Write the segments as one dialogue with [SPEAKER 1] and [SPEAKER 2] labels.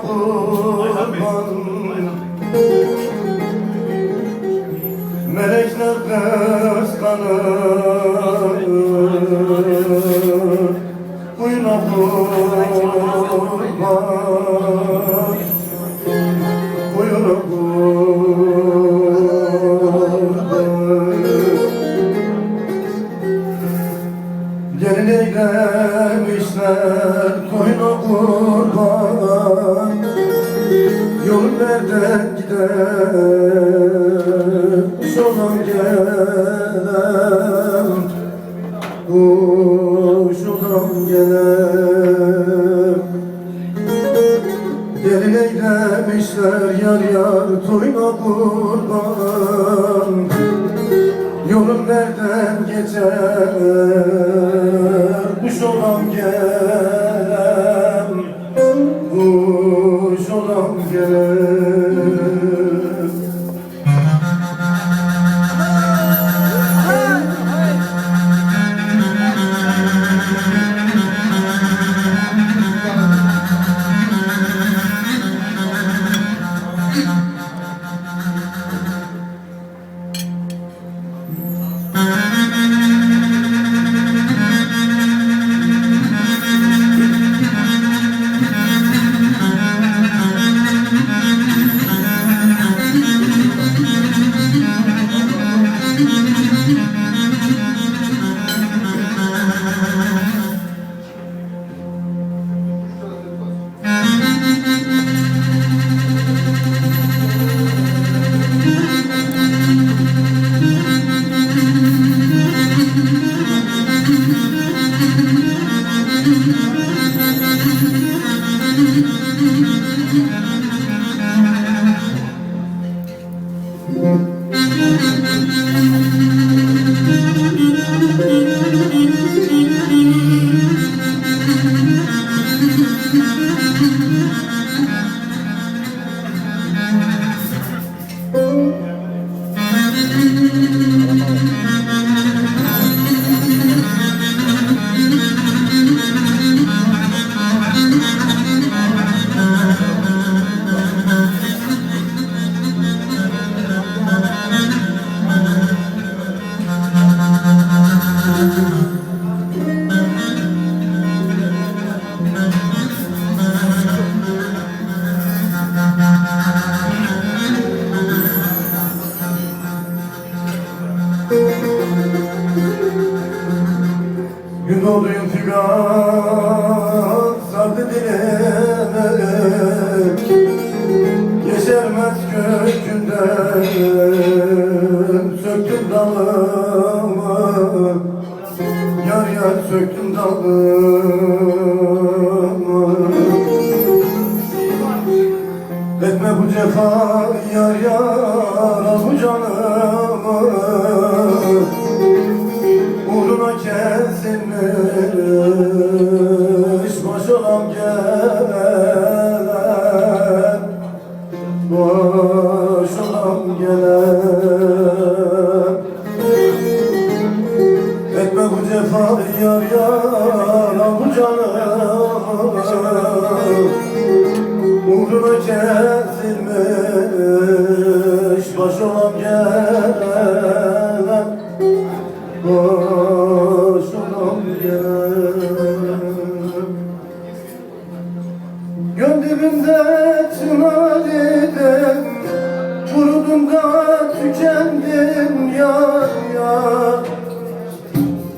[SPEAKER 1] kurban Melekler kıskanır Şolan gelen olan gelen. Gelin eylemişler yar yar toyuna kurban. Yolun nereden geçer? Gelen Kuş gelen sardı dilemek Yeşermez kökünden söktüm dalımı. Yar yar söktüm dalımı. Etme bu cefa yar yar al bu canımı Baş olan gelen. Etme bu cefa yar yar bu canım. Uğruna kesilmiş baş Vurdum da tükendim yar yar.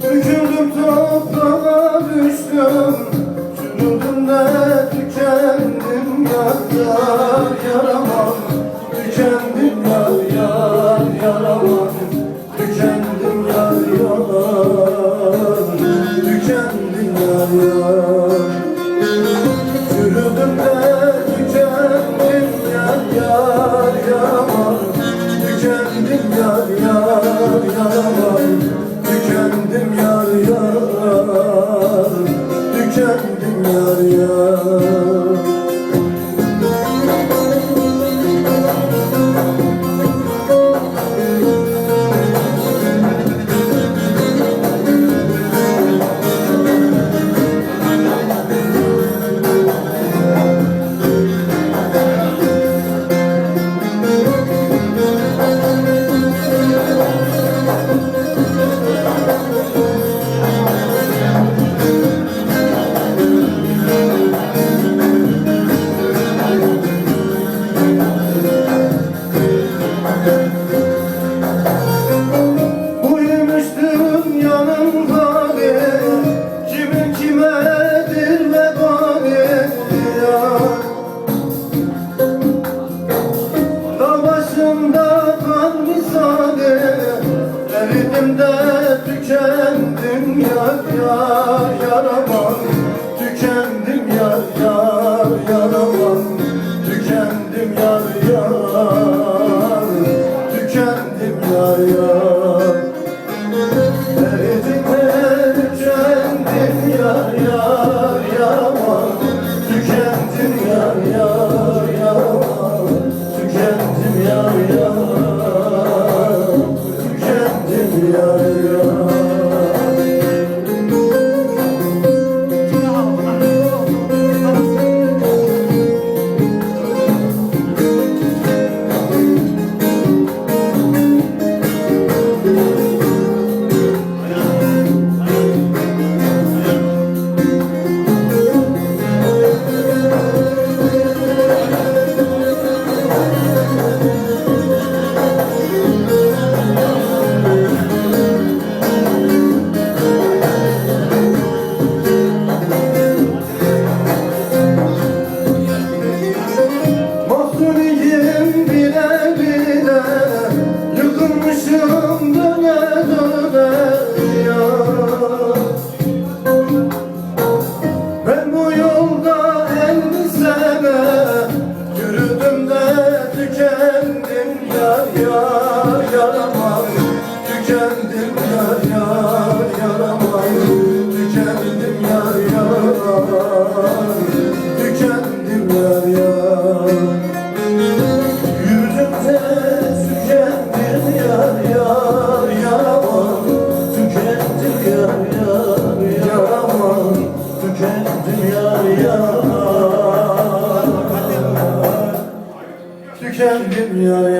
[SPEAKER 1] Döküldüm toprağa düştüm. Çürüdüm de tükendim yar yar. Yaramam Tükendim yar yar. Yaramam Derdimde tükendim yar yar yaramam Tükendim yar yar yaramam Tükendim yar yar. Tükendim yar yar. Tükendim yar yar yaramayı Tükendim yar yar. Tükendim yar yar. Yüzümde tükendim yar yar yaramam. Tükendim yar yar yaramam. Tükendim yar yar. Yar